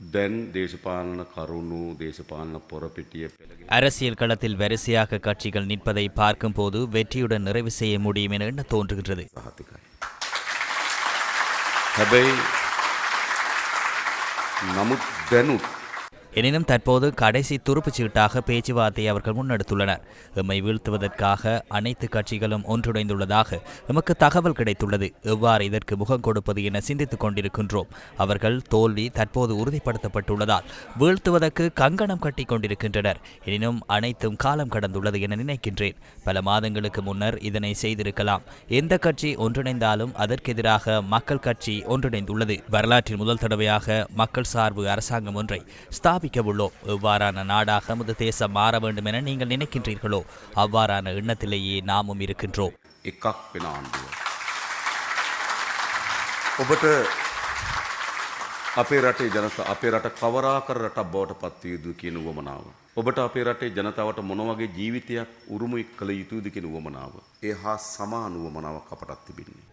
දැන් දේශපාලන කරුණු දේශපාලන පොරපිටිය පෙළගෙන அரசியல் களத்தில் வரிசையாக கட்சிகள் நிற்பதை பார்க்கும்போது வெற்றியுடன் நிறைவு செய்ய முடியும் என எண்ண தோன்றுகின்றது සහතිකයි. හැබැයි නමුත් දැනුත් எனினும் தற்போது கடைசி துருப்புச் சீட்டாக பேச்சுவார்த்தையை அவர்கள் முன்னெடுத்துள்ளனர். எம்மை வீழ்த்துவதற்காக அனைத்து கட்சிகளும் ஒன்றிணைந்துள்ளதாக எமக்கு தகவல் கிடைத்துள்ளது. எவ்வாறு இதற்கு முகம் கொடுப்பது என சிந்தித்துக் கொண்டிருக்கின்றோம். அவர்கள் தோல்வி தற்போது உறுதிப்படுத்தப்பட்டுள்ளதால் வீழ்த்துவதற்கு கங்கணம் கட்டி கொண்டிருக்கின்றனர். எனினும் அனைத்தும் காலம் கடந்துள்ளது என நினைக்கின்றேன். பல மாதங்களுக்கு முன்னர் இதனை செய்திருக்கலாம். எந்த கட்சி ஒன்றிணைந்தாலும் அதற்கெதிராக மக்கள் கட்சி ஒன்றிணைந்துள்ளது. வரலாற்றில் முதல் தடவையாக மக்கள் சார்பு அரசாங்கம் ஒன்றை ஸ்தாபிக்க உள்ளோம் எவ்வாறான நாடாக நமது தேசம் மாற வேண்டும் என நீங்கள் நினைக்கின்றீர்களோ அவ்வாறான எண்ணத்திலேயே நாமும் இருக்கின்றோம் එකක් වෙන ආණ්ඩුව. ඔබට අපේ රටේ ජනත අපේ රට කවරාකර රටක් බවට පත්විය යුතු කියන වමනාව. ඔබට අපේ රටේ ජනතාවට මොනවගේ ජීවිතයක් උරුමයි කළ යුතුද කියන වමනාව. ඒ හා සමානුවමනාවක් අපටත් තිබෙන්නේ.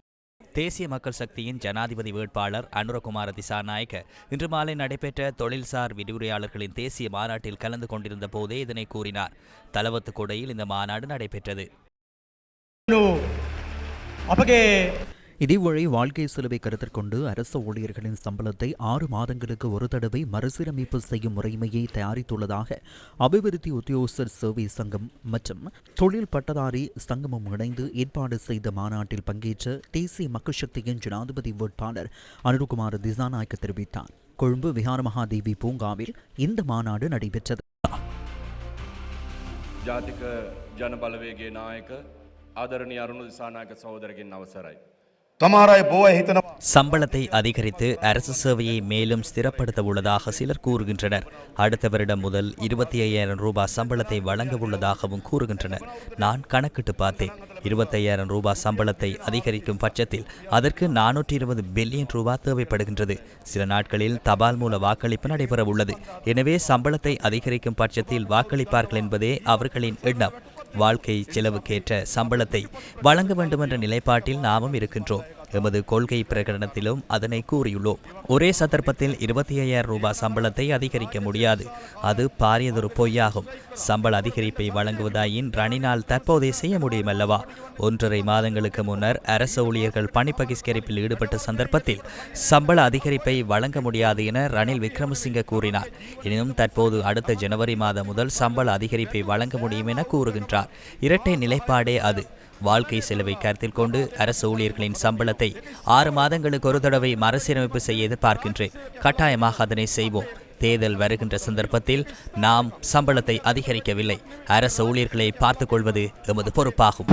தேசிய மக்கள் சக்தியின் ஜனாதிபதி வேட்பாளர் அனுரகுமார திசாநாயக்க இன்று மாலை நடைபெற்ற தொழில்சார் விடுவுரையாளர்களின் தேசிய மாநாட்டில் கலந்து கொண்டிருந்த போதே இதனை கூறினார். தலவத்துக்குடையில் இந்த மாநாடு நடைபெற்றது. இதேவேளை வாழ்க்கை செலவை கருத்தில் கொண்டு அரசு ஊழியர்களின் சம்பளத்தை ஆறு மாதங்களுக்கு ஒரு தடவை மறுசீரமைப்பு செய்யும் முறைமையை தயாரித்துள்ளதாக அபிவிருத்தி உத்தியோகஸ்தர் சேவை சங்கம் மற்றும் தொழில் பட்டதாரி சங்கமும் இணைந்து ஏற்பாடு செய்த மாநாட்டில் பங்கேற்ற தேசிய மக்கள் சக்தியின் ஜனாதிபதி வேட்பாளர் அனுருகுமார் திசாநாயக்க தெரிவித்தார் கொழும்பு விஹார மகாதேவி பூங்காவில் இந்த மாநாடு நடைபெற்றது ජාතික ජනබලවේගේ නායක ආදරණීය අරුණු දිසානායක සහෝදරගෙන් අවසරයි. சம்பளத்தை அதிகரித்து அரசு சேவையை மேலும் ஸ்திரப்படுத்த உள்ளதாக சிலர் கூறுகின்றனர். அடுத்த வருடம் முதல் இருபத்தி ஐயாயிரம் ரூபாய் சம்பளத்தை வழங்க உள்ளதாகவும் கூறுகின்றனர். நான் கணக்கிட்டு பார்த்தேன். இருபத்தையாயிரம் ரூபாய் சம்பளத்தை அதிகரிக்கும் பட்சத்தில் அதற்கு நானூற்றி இருபது பில்லியன் ரூபாய் தேவைப்படுகின்றது. சில நாட்களில் தபால் மூல வாக்களிப்பு நடைபெற உள்ளது எனவே சம்பளத்தை அதிகரிக்கும் பட்சத்தில் வாக்களிப்பார்கள் என்பதே அவர்களின் எண்ணம். வாழ்க்கை செலவுக்கேற்ற சம்பளத்தை வழங்க வேண்டுமென்ற நிலைப்பாட்டில் நாமும் இருக்கின்றோம். எமது கொள்கை பிரகடனத்திலும் அதனை கூறியுள்ளோம். ஒரே சந்தர்ப்பத்தில் இருபத்தி ஐயாயிரம் ரூபாய் சம்பளத்தை அதிகரிக்க முடியாது. அது பாரியதொரு பொய்யாகும். சம்பள அதிகரிப்பை வழங்குவதாயின் ரணினால் தற்போதே செய்ய முடியும் அல்லவா ஒன்றரை மாதங்களுக்கு முன்னர் அரசு ஊழியர்கள் பணி பகிஷ்கரிப்பில் ஈடுபட்ட சந்தர்ப்பத்தில் சம்பள அதிகரிப்பை வழங்க முடியாது என ரணில் விக்ரமசிங்க கூறினார். எனினும் தற்போது அடுத்த ஜனவரி மாதம் முதல் சம்பள அதிகரிப்பை வழங்க முடியும் என கூறுகின்றார். இரட்டை நிலைப்பாடே அது. வாழ்க்கை செலவை கருத்தில் கொண்டு அரசு ஊழியர்களின் சம்பளத்தை ஆறு மாதங்களுக்கு ஒரு தடவை மறுசீரமைப்பு செய்ய எதிர்பார்க்கின்றேன். கட்டாயமாக அதனை செய்வோம். தேர்தல் வருகின்ற சந்தர்ப்பத்தில் நாம் சம்பளத்தை அதிகரிக்கவில்லை. அரசு ஊழியர்களை பார்த்துக் கொள்வது எமது பொறுப்பாகும்.